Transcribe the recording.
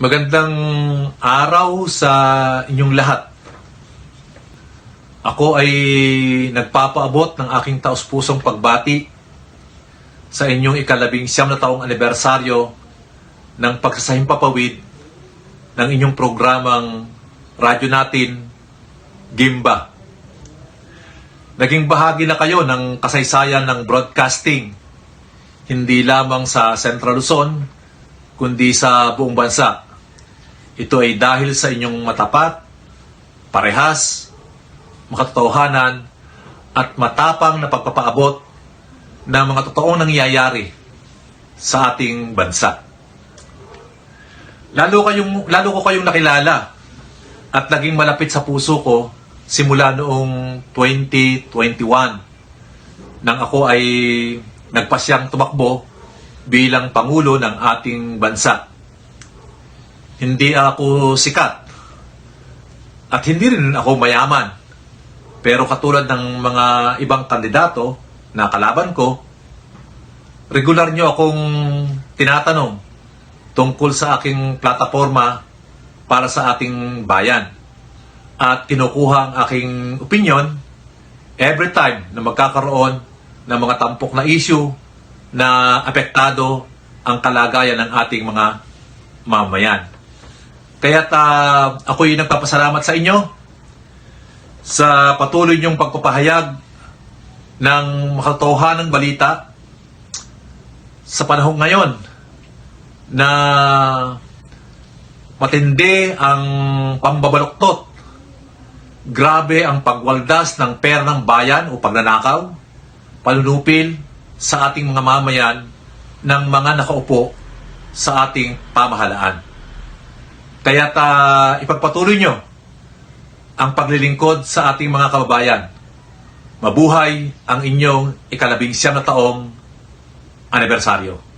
Magandang araw sa inyong lahat. Ako ay nagpapaabot ng aking taus-pusong pagbati sa inyong ikalabing siyam na taong anibersaryo ng pagsasahimpapawid ng inyong programang radyo natin, Gimba. Naging bahagi na kayo ng kasaysayan ng broadcasting, hindi lamang sa Central Luzon, kundi sa buong bansa. Ito ay dahil sa inyong matapat, parehas, makatotohanan, at matapang na pagpapaabot ng mga totoong nangyayari sa ating bansa. Lalo, kayong, lalo ko kayong nakilala at naging malapit sa puso ko simula noong 2021 nang ako ay nagpasyang tumakbo bilang Pangulo ng ating bansa. Hindi ako sikat at hindi rin ako mayaman. Pero katulad ng mga ibang kandidato na kalaban ko, regular nyo akong tinatanong tungkol sa aking plataforma para sa ating bayan. At kinukuha ang aking opinion every time na magkakaroon ng mga tampok na issue na apektado ang kalagayan ng ating mga mamayan. Kaya uh, ako'y nagpapasalamat sa inyo sa patuloy niyong pagpapahayag ng makatotohanang balita sa panahon ngayon na matindi ang pambabaluktot. Grabe ang pagwaldas ng pera ng bayan o pagnanakaw, palunupil sa ating mga mamayan ng mga nakaupo sa ating pamahalaan. Kaya ta ipagpatuloy nyo ang paglilingkod sa ating mga kababayan. Mabuhay ang inyong ikalabing siyam na taong anibersaryo.